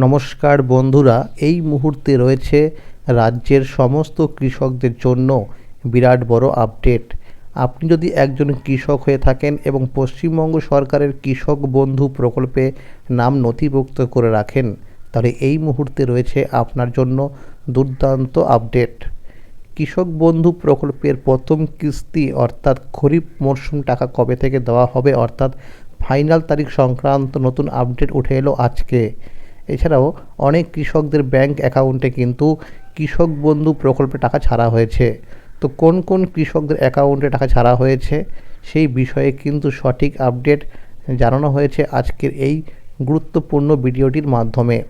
নমস্কার বন্ধুরা, এই মুহূর্তে রয়েছে রাজ্যের সমস্ত কৃষকদের জন্য বিরাট বড় আপডেট আপনি যদি একজন কৃষক হয়ে থাকেন এবং পশ্চিমবঙ্গ সরকারের কৃষক বন্ধু প্রকল্পে নাম নথিভুক্ত করে রাখেন, তাহলে এই মুহূর্তে রয়েছে আপনার জন্য দুর্দান্ত আপডেট কৃষক বন্ধু প্রকল্পের প্রথম কিস্তি অর্থাৎ খরিফ মরশুম টাকা কবে থেকে দেওয়া হবে? অর্থাৎ ফাইনাল তারিখ সংক্রান্ত নতুন আপডেট উঠে এলো আজকে। এছাড়াও অনেক কৃষকদের ব্যাংক অ্যাকাউন্টে কিন্তু কৃষক বন্ধু প্রকল্পে টাকা ছাড়া হয়েছে। তো কোন কোন কৃষকদের অ্যাকাউন্টে টাকা ছাড়া হয়েছে সেই বিষয়ে কিন্তু সঠিক আপডেট জানানো হয়েছে আজকের এই গুরুত্বপূর্ণ ভিডিওটির মাধ্যমে।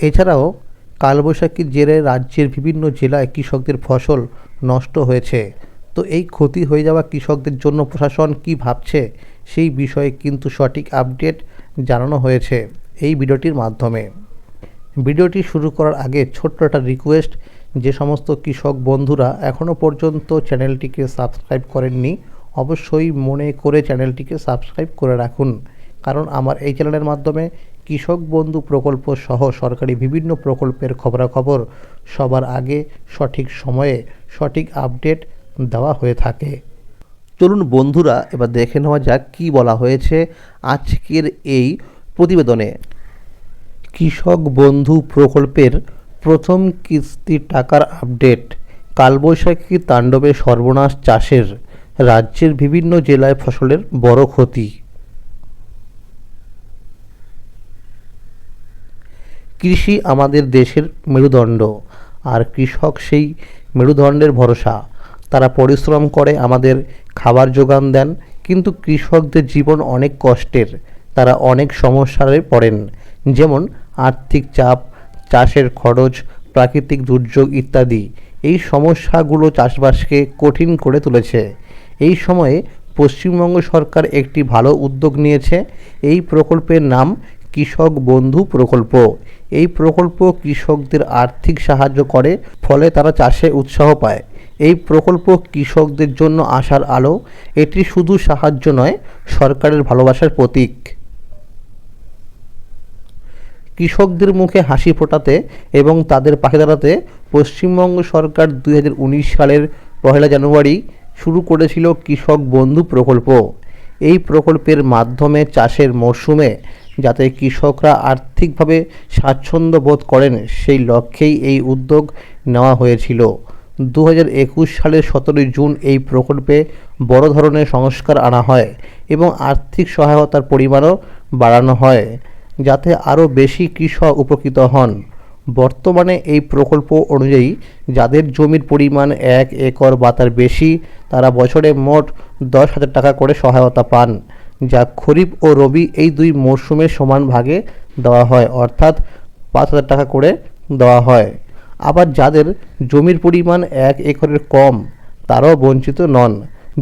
এছাড়াও কালবৈশাখীর জেরে রাজ্যের বিভিন্ন জেলায় কৃষকদের ফসল নষ্ট হয়েছে। তো এই ক্ষতি হয়ে যাওয়া কৃষকদের জন্য প্রশাসন কি ভাবছে সেই বিষয়ে কিন্তু সঠিক আপডেট জানানো হয়েছে। এই ভিডিওটির মাধ্যমে। ভিডিওটি শুরু করার আগে ছোট্ট একটা রিকোয়েস্ট যে সমস্ত কৃষক বন্ধুরা এখনও পর্যন্ত চ্যানেলটিকে সাবস্ক্রাইব করেননি, অবশ্যই মনে করে চ্যানেলটিকে সাবস্ক্রাইব করে রাখুন। কারণ আমার এই চ্যানেলের মাধ্যমে কৃষক বন্ধু প্রকল্প সহ সরকারি বিভিন্ন প্রকল্পের খবরাখবর সবার আগে সঠিক সময়ে সঠিক আপডেট দেওয়া হয়ে থাকে। চলুন বন্ধুরা, এবার দেখে নেওয়া যাক কী বলা হয়েছে আজকের এই প্রতিবেদনে। কৃষক বন্ধু প্রকল্পের প্রথম কিস্তি টাকার আপডেট। কালবৈশাখী তাণ্ডবে সর্বনাশ চাষের, রাজ্যের বিভিন্ন জেলায় ফসলের বড় ক্ষতি। কৃষি আমাদের দেশের মেরুদণ্ড, আর কৃষক সেই মেরুদণ্ডের ভরসা। তারা পরিশ্রম করে আমাদের খাবার যোগান দেন, কিন্তু কৃষকদের জীবন অনেক কষ্টের, তারা অনেক সমস্যারে পড়েন। যেমন আর্থিক চাপ, চাষের খরচ, প্রাকৃতিক দুর্যোগ ইত্যাদি, এই সমস্যাগুলো চাষবাসকে কঠিন করে তুলেছে। এই সময়ে পশ্চিমবঙ্গ সরকার একটি ভালো উদ্যোগ নিয়েছে। এই প্রকল্পের নাম কৃষক বন্ধু প্রকল্প। এই প্রকল্প কৃষকদের আর্থিক সাহায্য করে, ফলে তারা চাষে উৎসাহ পায়। এই প্রকল্প কৃষকদের জন্য আশার আলো। এটি শুধু সাহায্য নয়, সরকারের ভালোবাসার প্রতীক। কৃষকদের মুখে হাসি ফোটাতে এবং তাদের পাশে দাঁড়াতে পশ্চিমবঙ্গ সরকার দু হাজার উনিশ সালের পহেলা জানুয়ারি শুরু করেছিল কৃষক বন্ধু প্রকল্প। এই প্রকল্পের মাধ্যমে চাষের মরশুমে যাতে কৃষকরা আর্থিকভাবে স্বাচ্ছন্দ্য বোধ করেন, সেই লক্ষ্যেই এই উদ্যোগ নেওয়া হয়েছিল। দু হাজার একুশ সালের সতেরোই জুন এই প্রকল্পে বড় ধরনের সংস্কার আনা হয় এবং আর্থিক সহায়তার পরিমাণও বাড়ানো হয়। যাতে আরও বেশি কৃষক উপকৃত হন। বর্তমানে এই প্রকল্প অনুযায়ী যাদের জমির পরিমাণ এক একর বা তার বেশি, তারা বছরে মোট দশ হাজার টাকা করে সহায়তা পান, যা খরিফ ও রবি এই দুই মরশুমে সমান ভাগে দেওয়া হয়, অর্থাৎ পাঁচ হাজার টাকা করে দেওয়া হয়। আবার যাদের জমির পরিমাণ এক একরের কম, তারাও বঞ্চিত নন।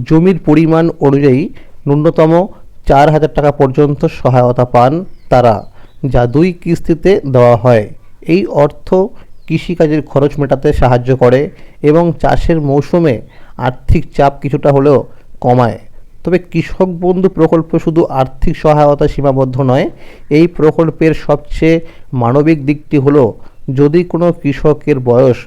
জমির পরিমাণ অনুযায়ী ন্যূনতম চার হাজার টাকা পর্যন্ত সহায়তা পান তারা, যা দুই কিস্তিতে দেওয়া হয়। এই অর্থ কৃষিকাজের খরচ মেটাতে সাহায্য করে এবং চাষের মৌসুমে আর্থিক চাপ কিছুটা হলেও কমায়। তবে কৃষক বন্ধু প্রকল্প শুধু আর্থিক সহায়তা সীমাবদ্ধ নয়, এই প্রকল্পের সবচেয়ে মানবিক দিকটি হলো, যদি কোনো কৃষকের বয়স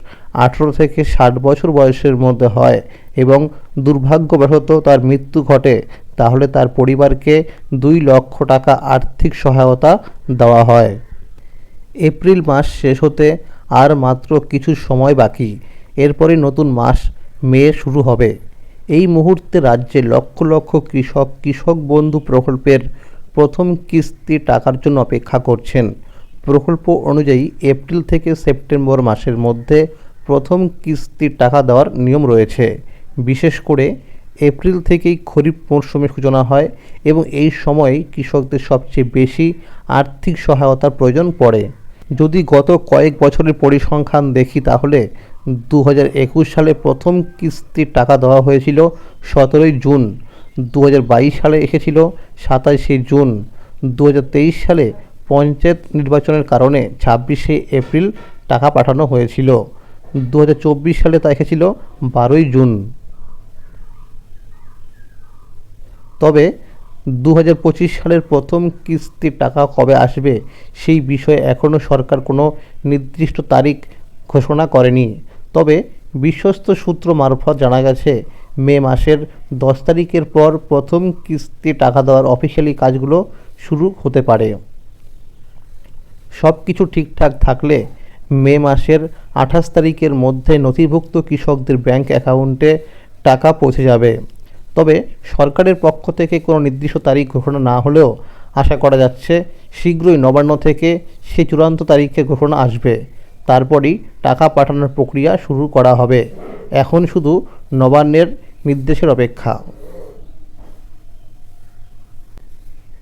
আঠেরো থেকে ষাট বছর বয়সের মধ্যে হয় এবং দুর্ভাগ্যবশত তার মৃত্যু ঘটে তাহলে তার পরিবারকে দুই লক্ষ টাকা আর্থিক সহায়তা দেওয়া হয়। এপ্রিল মাস শেষ হতে আর মাত্র কিছু সময় বাকি। এরপরে নতুন মাস মে শুরু হবে। এই মুহূর্তে রাজ্যে লক্ষ লক্ষ কৃষক কৃষক বন্ধু প্রকল্পের প্রথম কিস্তি টাকার জন্য অপেক্ষা করছেন। প্রকল্প অনুযায়ী এপ্রিল থেকে সেপ্টেম্বর মাসের মধ্যে প্রথম কিস্তির টাকা দেওয়ার নিয়ম রয়েছে। বিশেষ করে এপ্রিল থেকেই খরিফ মরশুমের সূচনা হয় এবং এই সময়ে কৃষকদের সবচেয়ে বেশি আর্থিক সহায়তার প্রয়োজন পড়ে। যদি গত কয়েক বছরের পরিসংখ্যান দেখি তাহলে দু হাজার একুশ সালে প্রথম কিস্তির টাকা দেওয়া হয়েছিল সতেরোই জুন দু হাজার বাইশ সালে এসেছিল সাতাশে জুন দু হাজার তেইশ সালে পঞ্চায়েত নির্বাচনের কারণে ছাব্বিশে এপ্রিল টাকা পাঠানো হয়েছিল দু হাজার চব্বিশ সালে তা এসেছিল বারোই জুন। তবে দু হাজার পঁচিশ সালের প্রথম কিস্তির টাকা কবে আসবে সেই বিষয়ে এখনও সরকার কোনো নির্দিষ্ট তারিখ ঘোষণা করেনি। তবে বিশ্বস্ত সূত্র মারফত জানা গেছে, মে মাসের দশ তারিখের পর প্রথম কিস্তি টাকা দেওয়ার অফিসিয়ালি কাজগুলো শুরু হতে পারে। সব কিছু ঠিকঠাক থাকলে মে মাসের আঠাশ তারিখের মধ্যে নথিভুক্ত কৃষকদের ব্যাংক অ্যাকাউন্টে টাকা পৌঁছে যাবে। তবে সরকারের পক্ষ থেকে কোনো নির্দিষ্ট তারিখ ঘোষণা না হলেও আশা করা যাচ্ছে শীঘ্রই নবান্ন থেকে সেই চূড়ান্ত তারিখে ঘোষণা আসবে। তারপরই টাকা পাঠানোর প্রক্রিয়া শুরু করা হবে। এখন শুধু নবান্নের নির্দেশের অপেক্ষা।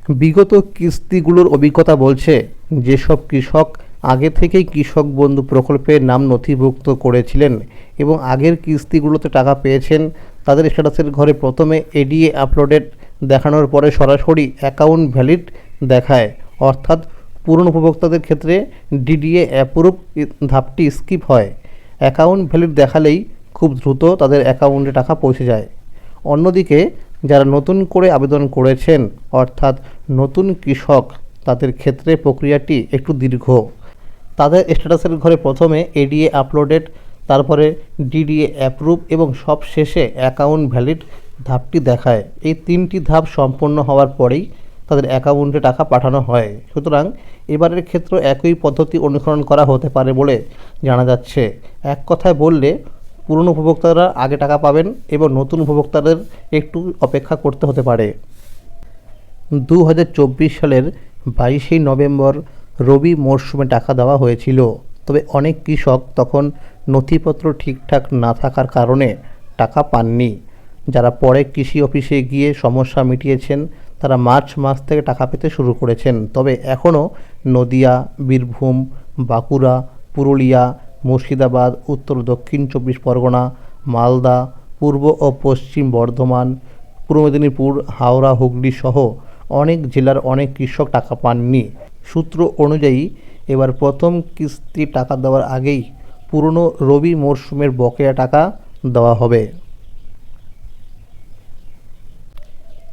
বিগত কিস্তিগুলোর অভিজ্ঞতা বলছে, যেসব কৃষক আগে থেকেই কৃষক বন্ধু প্রকল্পের নাম নথিভুক্ত করেছিলেন এবং আগের কিস্তিগুলোতে টাকা পেয়েছেন। তাদের স্ট্যাটাসের ঘরে প্রথমে এডিএ আপলোডেড, দেখানোর পরে সরাসরি অ্যাকাউন্ট ভ্যালিড দেখায়। অর্থাৎ পুরনো উপভোক্তাদের ক্ষেত্রে ডিডিএ অ্যাপ্রুভ ধাপটি স্কিপ হয়। অ্যাকাউন্ট ভ্যালিড দেখালেই খুব দ্রুত তাদের অ্যাকাউন্টে টাকা পৌঁছে যায়। অন্যদিকে, যারা নতুন করে আবেদন করেছেন, অর্থাৎ নতুন কৃষক, তাদের ক্ষেত্রে প্রক্রিয়াটি একটু দীর্ঘ। তাদের স্ট্যাটাসের ঘরে প্রথমে এডিএ আপলোডেড তারপরে ডিডিএ অ্যাপ্রুভ এবং সব শেষে অ্যাকাউন্ট ভ্যালিড ধাপটি দেখায়। এই তিনটি ধাপ সম্পন্ন হওয়ার পরেই তাদের অ্যাকাউন্টে টাকা পাঠানো হয়। সুতরাং এবারের ক্ষেত্রে একই পদ্ধতি অনুসরণ করা হতে পারে বলে জানা যাচ্ছে। এক কথায় বললে, পুরনো উপভোক্তারা আগে টাকা পাবেন এবং নতুন উপভোক্তাদের একটু অপেক্ষা করতে হতে পারে। দু হাজার চব্বিশ সালের বাইশে নভেম্বর রবি মরশুমে টাকা দেওয়া হয়েছিল। তবে অনেক কৃষক তখন নথিপত্র ঠিকঠাক না থাকার কারণে টাকা পাননি। যারা পরে কৃষি অফিসে গিয়ে সমস্যা মিটিয়েছেন, তারা মার্চ মাস থেকে টাকা পেতে শুরু করেছেন। তবে এখনও নদিয়া, বীরভূম, বাঁকুড়া, পুরুলিয়া, মুর্শিদাবাদ, উত্তর, দক্ষিণ চব্বিশ পরগনা, মালদা, পূর্ব ও পশ্চিম বর্ধমান, পূর্ব মেদিনীপুর, হাওড়া, হুগলি সহ অনেক জেলার অনেক কৃষক টাকা পাননি। সূত্র অনুযায়ী, এবার প্রথম কিস্তি টাকা দেওয়ার আগেই পুরনো রবি মরশুমের বকেয়া টাকা দেওয়া হবে।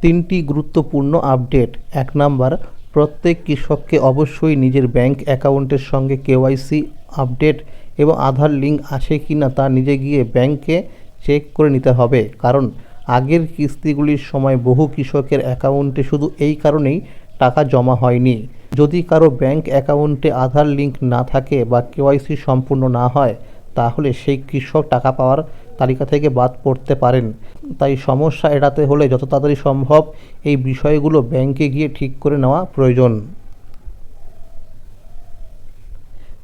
তিনটি গুরুত্বপূর্ণ আপডেট। এক নাম্বার, প্রত্যেক কৃষককে অবশ্যই নিজের ব্যাংক অ্যাকাউন্টের সঙ্গে কেওয়াইসি আপডেট এবং আধার লিঙ্ক আছে কি না তা নিজে গিয়ে ব্যাংকে চেক করে নিতে হবে। কারণ আগের কিস্তিগুলির সময় বহু কৃষকের অ্যাকাউন্টে শুধু এই কারণেই টাকা জমা হয়নি। যদি কারও ব্যাংক অ্যাকাউন্টে আধার লিঙ্ক না থাকে বা কেওয়াইসি সম্পূর্ণ না হয়, তাহলে সেই কৃষক টাকা পাওয়ার তালিকা থেকে বাদ পড়তে পারেন। তাই সমস্যা এড়াতে হলে যত তাড়াতাড়ি সম্ভব এই বিষয়গুলো ব্যাংকে গিয়ে ঠিক করে নেওয়া প্রয়োজন।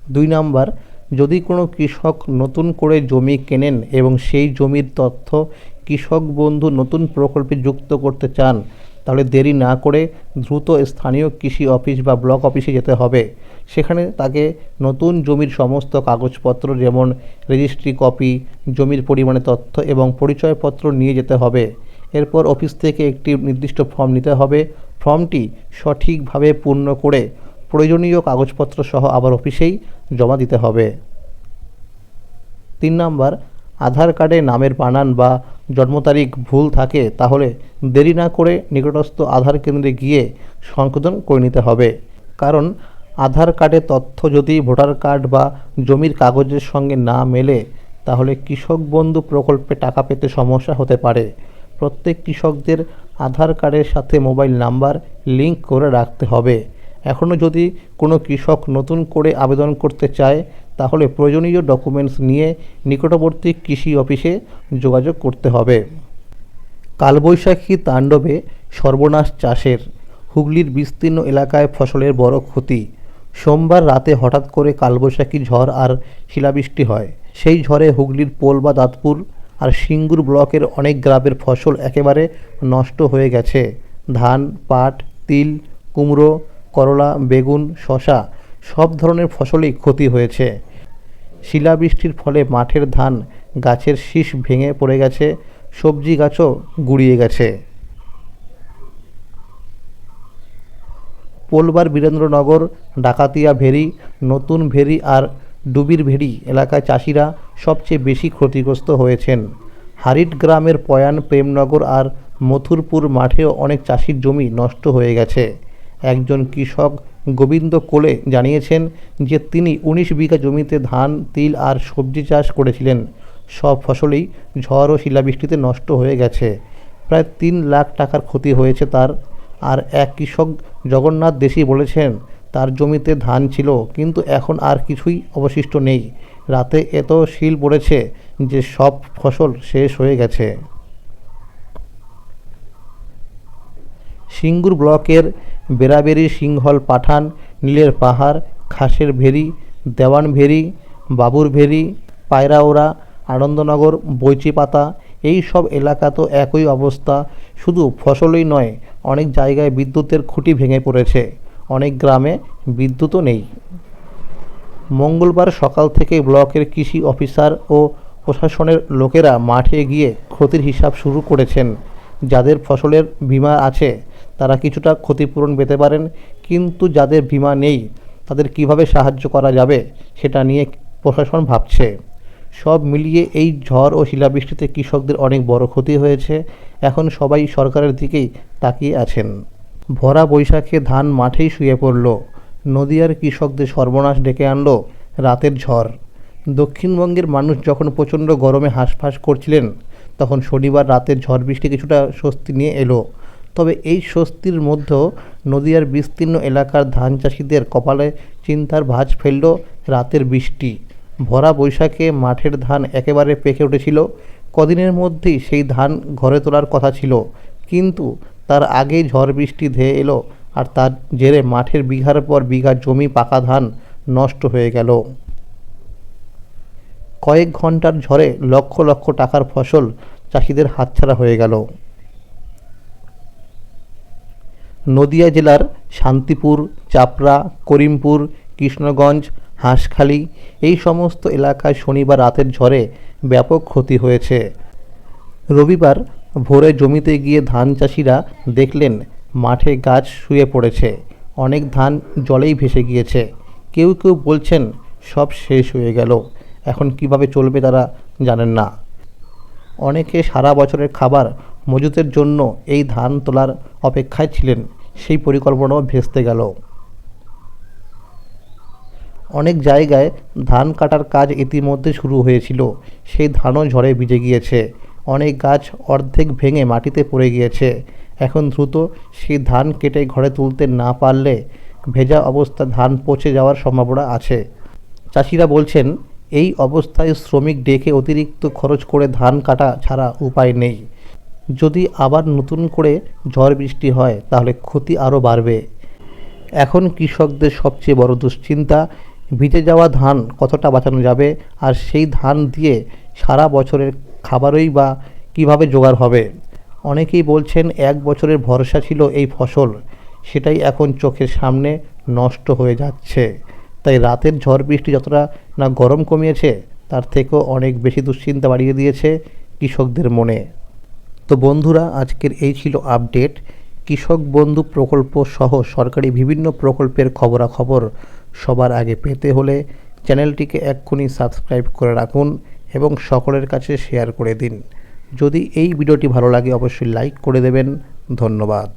দুই নাম্বার, যদি কোনো কৃষক নতুন করে জমি কেনেন এবং সেই জমির তথ্য কৃষক বন্ধু নতুন প্রকল্পে যুক্ত করতে চান, তাহলে দেরি না করে দ্রুত স্থানীয় কৃষি অফিস বা ব্লক অফিসে যেতে হবে। সেখানে তাকে নতুন জমির সমস্ত কাগজপত্র যেমন রেজিস্ট্রি কপি জমির পরিমাণে তথ্য এবং পরিচয়পত্র নিয়ে যেতে হবে। এরপর অফিস থেকে একটি নির্দিষ্ট ফর্ম নিতে হবে। ফর্মটি সঠিকভাবে পূর্ণ করে প্রয়োজনীয় কাগজপত্র সহ আবার অফিসেই জমা দিতে হবে। তিন নাম্বার, আধার কার্ডে নামের বানান বা জন্ম তারিখ ভুল থাকে, তাহলে দেরি না করে নিকটস্থ আধার কেন্দ্রে গিয়ে সংশোধন করে নিতে হবে। কারণ আধার কার্ডে তথ্য যদি ভোটার কার্ড বা জমির কাগজের সঙ্গে না মেলে, তাহলে কৃষক বন্ধু প্রকল্পে টাকা পেতে সমস্যা হতে পারে। প্রত্যেক কৃষকদের আধার কার্ডের সাথে মোবাইল নাম্বার লিংক করে রাখতে হবে। এখনও যদি কোনো কৃষক নতুন করে আবেদন করতে চায় তাহলে প্রয়োজনীয় ডকুমেন্টস নিয়ে নিকটবর্তী কৃষি অফিসে যোগাযোগ করতে হবে। কালবৈশাখী তাণ্ডবে সর্বনাশ চাষের, হুগলির বিস্তীর্ণ এলাকায় ফসলের বড় ক্ষতি। সোমবার রাতে হঠাৎ করে কালবৈশাখী ঝড় আর শিলাবৃষ্টি হয়। সেই ঝড়ে হুগলির পোল বা দাঁতপুর আর সিঙ্গুর ব্লকের অনেক গ্রামের ফসল একেবারে নষ্ট হয়ে গেছে। ধান, পাট, তিল, কুমড়ো, করলা, বেগুন শশা সব ধরনের ফসলেই ক্ষতি হয়েছে। শিলাবৃষ্টির ফলে মাঠের ধান গাছের শীষ ভেঙে পড়ে গেছে, সবজি গাছও গুড়িয়ে গেছে। পোলবার বীরেন্দ্রনগর, ডাকাতিয়া ভেরি, নতুন ভেরি আর ডুবির ভেরি এলাকায় চাষিরা সবচেয়ে বেশি ক্ষতিগ্রস্ত হয়েছেন। হারিট গ্রামের পয়ান, প্রেমনগর আর মথুরপুর মাঠেও অনেক চাষির জমি নষ্ট হয়ে গেছে। একজন কৃষক গোবিন্দ কোলে জানিয়েছেন যে তিনি উনিশ বিঘা জমিতে ধান, তিল আর সবজি চাষ করেছিলেন। সব ফসলেই ঝড় ও শিলাবৃষ্টিতে নষ্ট হয়ে গেছে। প্রায় তিন লাখ টাকার ক্ষতি হয়েছে তার। আর এক কৃষক জগন্নাথ দেশি বলেছেন, তার জমিতে ধান ছিল, কিন্তু এখন আর কিছুই অবশিষ্ট নেই। রাতে এত শিল পড়েছে যে সব ফসল শেষ হয়ে গেছে। সিঙ্গুর ব্লকের বেরাবেরি সিংহল পাঠান, নীলের পাহাড়, খাসের ভেরি, দেওয়ান ভেরি, বাবুর ভেরি পায়রাওড়া আনন্দনগর, বৈচিপাতা, এই সব এলাকা তো একই অবস্থা। শুধু ফসলই নয়, অনেক জায়গায় বিদ্যুতের খুঁটি ভেঙে পড়েছে। অনেক গ্রামে বিদ্যুৎও নেই। মঙ্গলবার সকাল থেকে ব্লকের কৃষি অফিসার ও প্রশাসনের লোকেরা মাঠে গিয়ে ক্ষতির হিসাব শুরু করেছেন। যাদের ফসলের বীমা আছে তারা কিছুটা ক্ষতিপূরণ পেতে পারেন, কিন্তু যাদের বীমা নেই, তাদের কীভাবে সাহায্য করা যাবে সেটা নিয়ে প্রশাসন ভাবছে। সব মিলিয়ে এই ঝড় ও শিলাবৃষ্টিতে কৃষকদের অনেক বড় ক্ষতি হয়েছে। এখন সবাই সরকারের দিকেই তাকিয়ে আছেন। ভরা বৈশাখে ধান মাঠেই শুয়ে পড়ল। নদিয়ার কৃষকদের সর্বনাশ ডেকে আনলো রাতের ঝড়। দক্ষিণবঙ্গের মানুষ যখন প্রচণ্ড গরমে হাঁসফাঁস করছিলেন, তখন শনিবার রাতের ঝড় বৃষ্টি কিছুটা স্বস্তি নিয়ে এলো। তবে এই স্বস্তির মধ্যেও নদিয়ার বিস্তীর্ণ এলাকার ধান চাষিদের কপালে চিন্তার ভাঁজ ফেলল রাতের বৃষ্টি। ভরা বৈশাখে মাঠের ধান একেবারে পেকে উঠেছিল। কদিনের মধ্যেই সেই ধান ঘরে তোলার কথা ছিল। কিন্তু তার আগেই ঝড় বৃষ্টি ধেয়ে এলো আর তার জেরে মাঠের বিঘার পর বিঘা জমি পাকা ধান নষ্ট হয়ে গেল। কয়েক ঘণ্টার ঝড়ে লক্ষ লক্ষ টাকার ফসল চাষিদের হাতছাড়া হয়ে গেল। নদিয়া জেলার শান্তিপুর, চাপড়া, করিমপুর, কৃষ্ণগঞ্জ, হাঁসখালি এই সমস্ত এলাকায় শনিবার রাতের ঝড়ে ব্যাপক ক্ষতি হয়েছে। রবিবার ভোরে জমিতে গিয়ে ধান চাষিরা দেখলেন মাঠে গাছ শুয়ে পড়েছে। অনেক ধান জলেই ভেসে গিয়েছে। কেউ কেউ বলছেন সব শেষ হয়ে গেল। এখন কীভাবে চলবে তারা জানেন না। অনেকে সারা বছরের খাবার মজুতের জন্য এই ধান তোলার অপেক্ষায় ছিলেন, সেই পরিকল্পনাও ভেস্তে গেল। অনেক জায়গায় ধান কাটার কাজ ইতিমধ্যে শুরু হয়েছিল, সেই ধানও ঝড়ে ভিজে গিয়েছে। অনেক গাছ অর্ধেক ভেঙে মাটিতে পড়ে গিয়েছে। এখন দ্রুত সেই ধান কেটে ঘরে তুলতে না পারলে ভেজা অবস্থা ধান পচে যাওয়ার সম্ভাবনা আছে। চাষিরা বলছেন, এই অবস্থায় শ্রমিক ডেকে অতিরিক্ত খরচ করে ধান কাটা ছাড়া উপায় নেই। যদি আবার নতুন করে ঝড় বৃষ্টি হয়, তাহলে ক্ষতি আরও বাড়বে। এখন কৃষকদের সবচেয়ে বড় দুশ্চিন্তা, ভিজে যাওয়া ধান কতটা বাঁচানো যাবে আর সেই ধান দিয়ে সারা বছরের খাবারই বা কীভাবে জোগাড় হবে? অনেকেই বলছেন এক বছরের ভরসা ছিল এই ফসল, সেটাই এখন চোখের সামনে নষ্ট হয়ে যাচ্ছে। তাই রাতের ঝড় বৃষ্টি যতটা না গরম কমিয়েছে, তার থেকেও অনেক বেশি দুশ্চিন্তা বাড়িয়ে দিয়েছে কৃষকদের মনে। তো বন্ধুরা, আজকের এই ছিল আপডেট কৃষক বন্ধু প্রকল্প সহ সরকারি বিভিন্ন প্রকল্পের খবরাখবর সবার আগে পেতে হলে চ্যানেলটিকে এক্ষুনি সাবস্ক্রাইব করে রাখুন এবং সকলের কাছে শেয়ার করে দিন। যদি এই ভিডিওটি ভালো লাগে, অবশ্যই লাইক করে দেবেন। ধন্যবাদ।